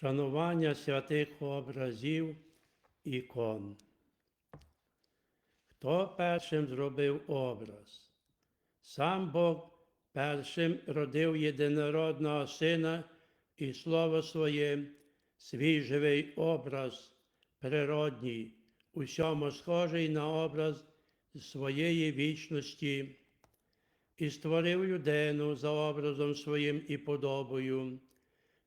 Шанування святих образів ікон. Хто першим зробив образ? Сам Бог першим родив єдинородного Сина і Слово Своє, свій живий образ, природній, усьому схожий на образ своєї вічності, і створив людину за образом своїм і подобою.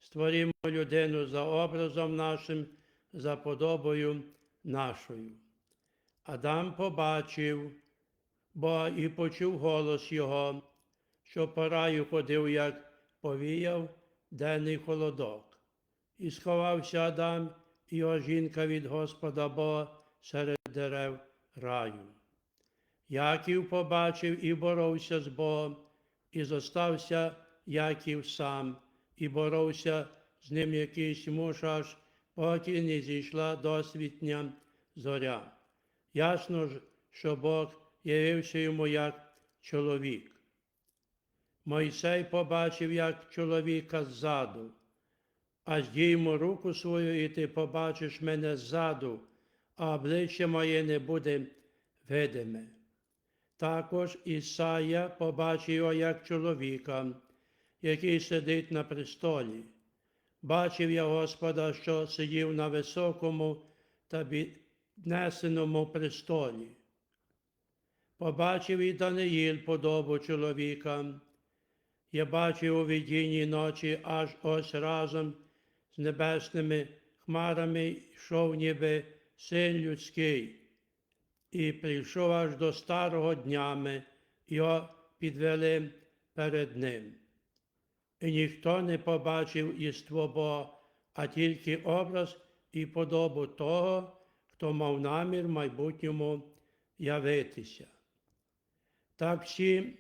Створімо людину за образом нашим, за подобою нашою. Адам побачив, бо і почув голос його, що по раю ходив, як повіяв денний холодок. І сховався Адам і його жінка від Господа Бога серед дерев раю. Яків побачив і боровся з Богом, і зостався Яків сам, і боровся з ним якийсь муж аж, поки не зійшла досвітня зоря. Ясно ж, що Бог явився йому як чоловік. Мойсей побачив, як чоловіка ззаду, а здіймо руку свою, і ти побачиш мене ззаду, а обличчя моє не буде видиме. Також Ісая побачив його як чоловіка, який сидить на престолі. Бачив я Господа, що сидів на високому та піднесеному престолі. Побачив і Даниїл подобу чоловіка. Я бачив у видінні ночі аж ось разом з небесними хмарами йшов ніби син людський, і прийшов аж до старого днями, його підвели перед ним. І ніхто не побачив єство Бога, а тільки образ і подобу того, хто мав намір в майбутньому явитися. Так всі,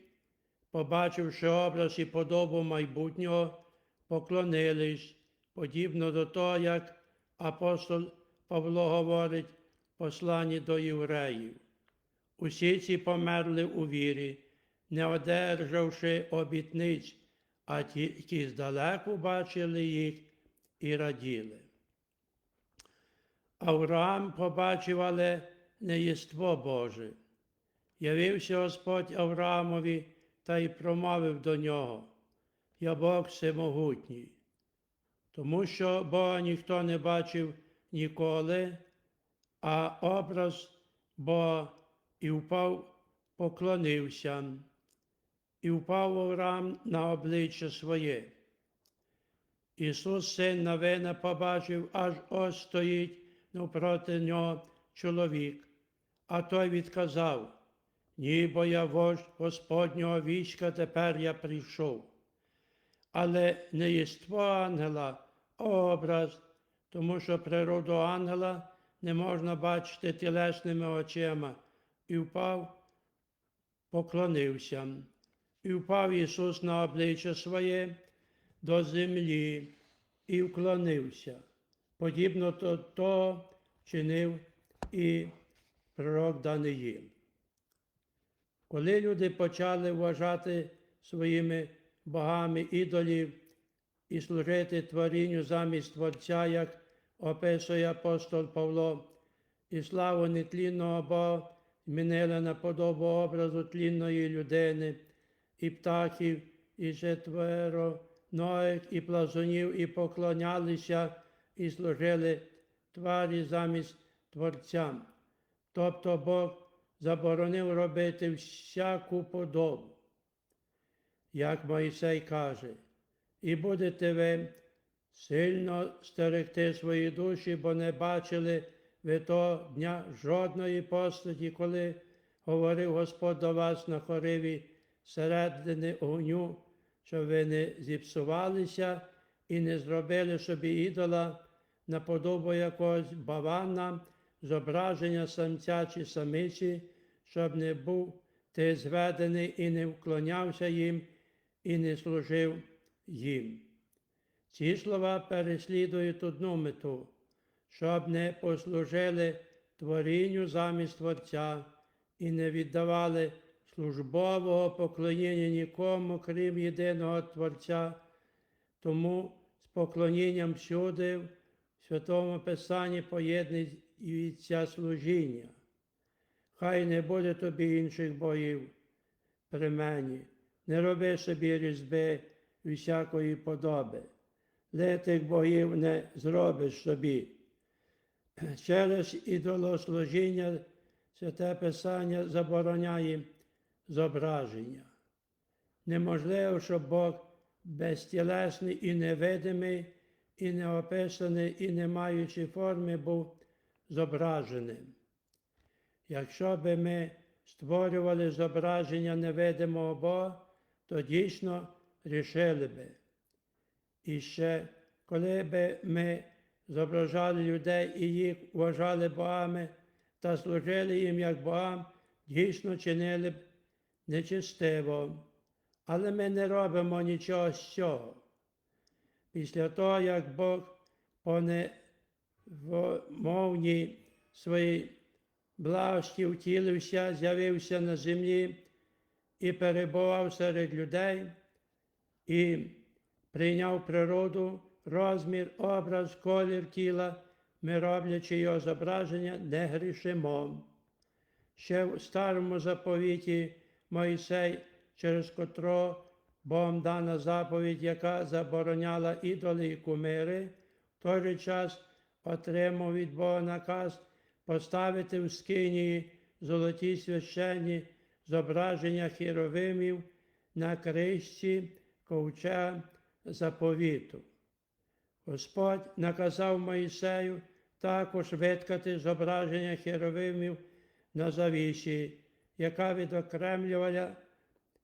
побачивши образ і подобу майбутнього, поклонились, подібно до того, як апостол Павло говорить в посланні до євреїв. Усі ці померли у вірі, не одержавши обітниць, а тільки здалеку бачили їх і раділи. Авраам побачив, але не єство Боже. Явився Господь Авраамові та й промовив до нього, Я Бог всемогутній, тому що Бога ніхто не бачив ніколи, а образ Бога і впав, поклонився, і впав Авраам на обличчя своє. Ісус, син Навина, побачив, аж ось стоїть навпроти нього чоловік, а той відказав, ні, бо я вождь Господнього війська, тепер я прийшов. Але не єство ангела, а образ, тому що природу ангела не можна бачити тілесними очима, і впав, поклонився, і впав Ісус на обличчя своє до землі і вклонився. Подібно до того чинив і пророк Даниїл. Коли люди почали вважати своїми богами ідолів і служити творінню замість Творця, як описує апостол Павло, і славу нетлінного Бога змінили на подобу образу тлінної людини, і птахів, і четвероногих, і плазунів, і поклонялися, і служили тварі замість Творцям. Тобто Бог заборонив робити всяку подобу. Як Мойсей каже, і будете ви сильно стерегти свої душі, бо не бачили ви того дня жодної постаті, коли говорив Господь до вас на хориві середини огню, щоб ви не зіпсувалися і не зробили собі ідола на подобу якогось бавана, зображення самця чи самиці, щоб не був ти зведений і не вклонявся їм, і не служив їм. Ці слова переслідують одну мету, щоб не послужили творінню замість Творця і не віддавали службового поклоніння нікому, крім єдиного Творця, тому з поклонінням всюди в Святому Писанні поєднується служіння. Хай не буде тобі інших богів при мені, не роби собі різьби всякої подоби. Летих богів не зробиш собі. Через ідолослужіння Святе Писання забороняє зображення. Неможливо, щоб Бог безтілесний і невидимий, і неописаний, і не маючи форми був зображеним. Якщо би ми створювали зображення невидимого Бога, то дійсно рішили би. І ще, коли би ми зображали людей і їх вважали богами та служили їм як богам, дійсно чинили б нечистиво. Але ми не робимо нічого з цього. Після того, як Бог по невмовній своїй благості втілився, з'явився на землі і перебував серед людей, і прийняв природу, розмір, образ, колір тіла, ми роблячи його зображення, не грішимо. Ще в старому заповіті Мойсей, через котро Богом дана заповідь, яка забороняла ідоли і кумири, в той же час отримав від Бога наказ поставити в скинії золоті священні зображення хіровимів на кришці ковча заповіту. Господь наказав Моїсею також виткати зображення херовимів на завісі, яка відокремлювала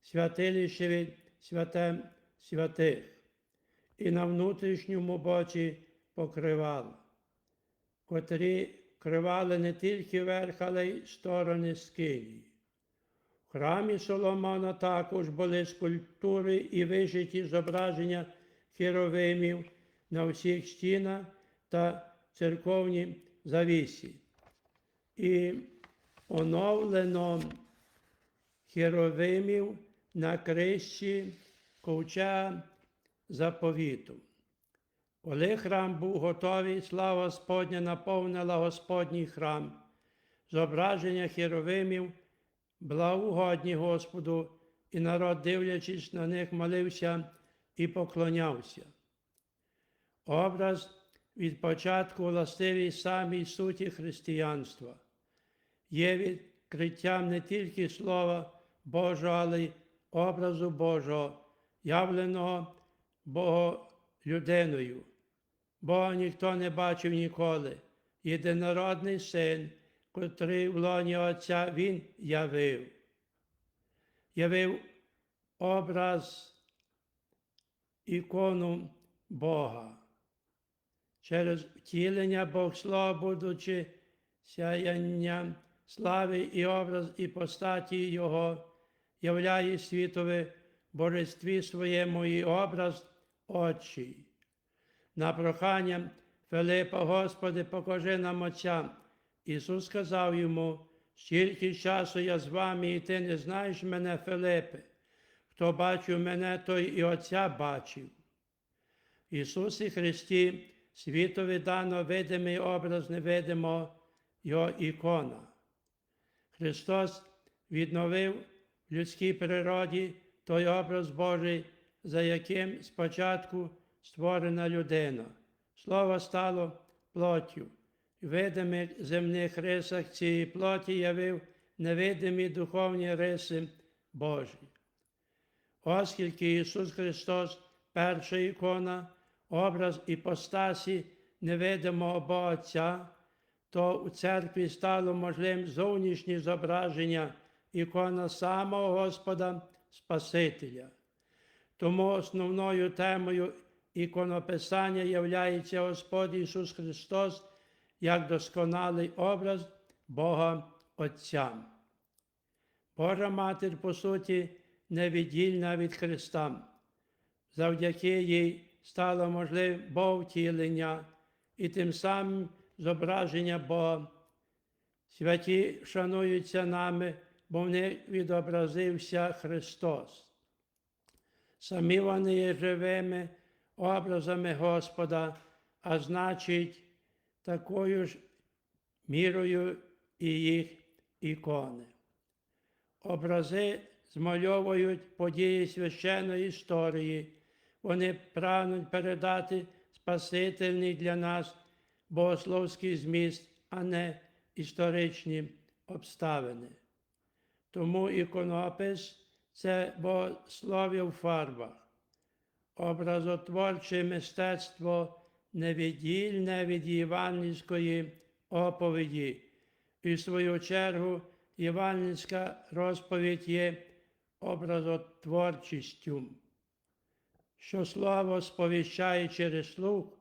святилище від святем святих, і на внутрішньому боці покривала, котрі кривали не тільки верх, але й сторони скинії. В храмі Соломона також були скульптури і вишиті зображення херовимів на всіх стінах та церковній завісі. І оновлено херовимів на крищі ковча заповіту. Коли храм був готовий, слава Господня наповнила Господній храм. Зображення херовимів благоугодні Господу, і народ, дивлячись на них, молився і поклонявся. Образ від початку властивий самій суті християнства, є відкриттям не тільки Слова Божого, але й образу Божого, явленого Боголюдиною. Бога ніхто не бачив ніколи. Єдинородний син, котрий в лоні Отця Він явив. Явив образ ікону Бога. Через втілення Бог Слова, будучи сяянням слави і образ і постаті Його, являє світове божестві своєму і образ Отчий. На прохання Филипа, Господи, покажи нам Отця. Ісус сказав йому, стільки часу я з вами, і ти не знаєш мене, Филипе. Хто бачив мене, той і Отця бачив. Ісусі Христі світові дано видимий образ невидимого Його ікона. Христос відновив людській природі той образ Божий, за яким спочатку створена людина. Слово стало плоттю. В видимих земних рисах цієї плоті явив невидимі духовні риси Божі. Оскільки Ісус Христос, перша ікона, образ іпостасі невидимого Бога Отця, то у церкві стало можливим зовнішнє зображення ікона самого Господа Спасителя. Тому основною темою іконописання являється Господь Ісус Христос як досконалий образ Бога Отця. Божа Матір, по суті, невіддільна від Христа. Завдяки їй стало можливе Бовтілення і тим самим зображення Бога. Святі шануються нами, бо в них відобразився Христос. Самі вони є живими образами Господа, а значить, такою ж мірою і їх ікони. Образи змальовують події священної історії. Вони прагнуть передати спасительний для нас богословський зміст, а не історичні обставини. Тому іконопис це богослов'я в образотворче мистецтво невіддільне від євангельської оповіді. І в свою чергу євангельська розповідь є образотворчістю, що слово сповіщає через слух,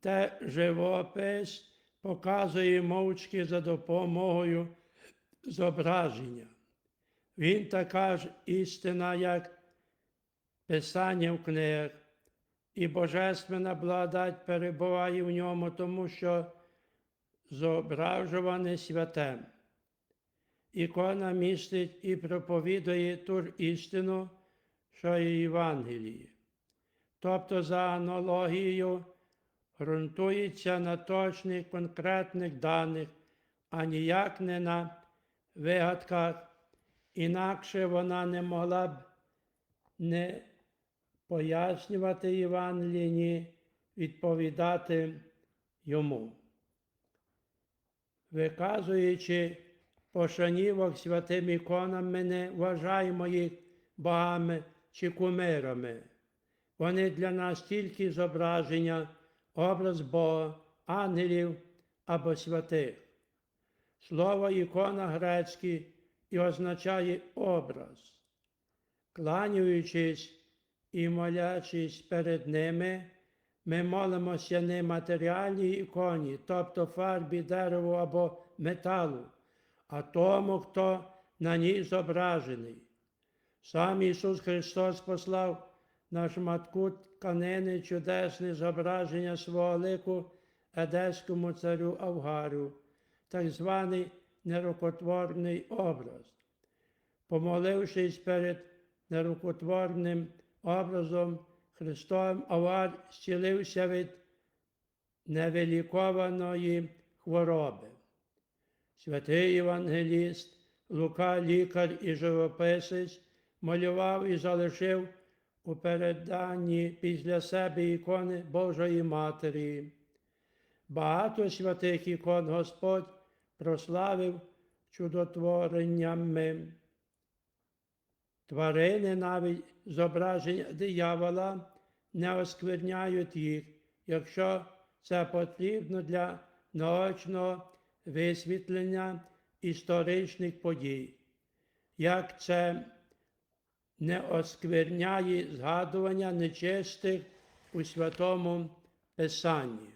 те живопис показує мовчки за допомогою зображення. Він така ж істина, як писання в книгах, і божественна благодать перебуває в ньому, тому що зображуване святе. Ікона містить і проповідує ту ж істину, що і Євангелії. Тобто, за аналогією, ґрунтується на точних конкретних даних, а ніяк не на вигадках, інакше вона не могла б не пояснювати Євангелії, ні відповідати йому. Виказуючи пошанівок святим іконам, ми не вважаємо їх богами чи кумирами. Вони для нас тільки зображення, образ Бога, ангелів або святих. Слово ікона грецьке і означає образ. Кланяючись і молячись перед ними, ми молимося не матеріальній іконі, тобто фарбі, дереву або металу, а тому, хто на ній зображений. Сам Ісус Христос послав на шматку тканини чудесне зображення свого лику едеському царю Авгарю, так званий нерукотворний образ. Помолившись перед нерукотворним образом, Христом Авар зцілився від невилікованої хвороби. Святий Євангеліст, Лука, лікар і живописець, малював і залишив у переданні після себе ікони Божої Матері. Багато святих ікон Господь прославив чудотвореннями. Тварини навіть зображення диявола не оскверняють їх, якщо це потрібно для наочного висвітлення історичних подій, як це не оскверняє згадування нечистих у Святому Писанні.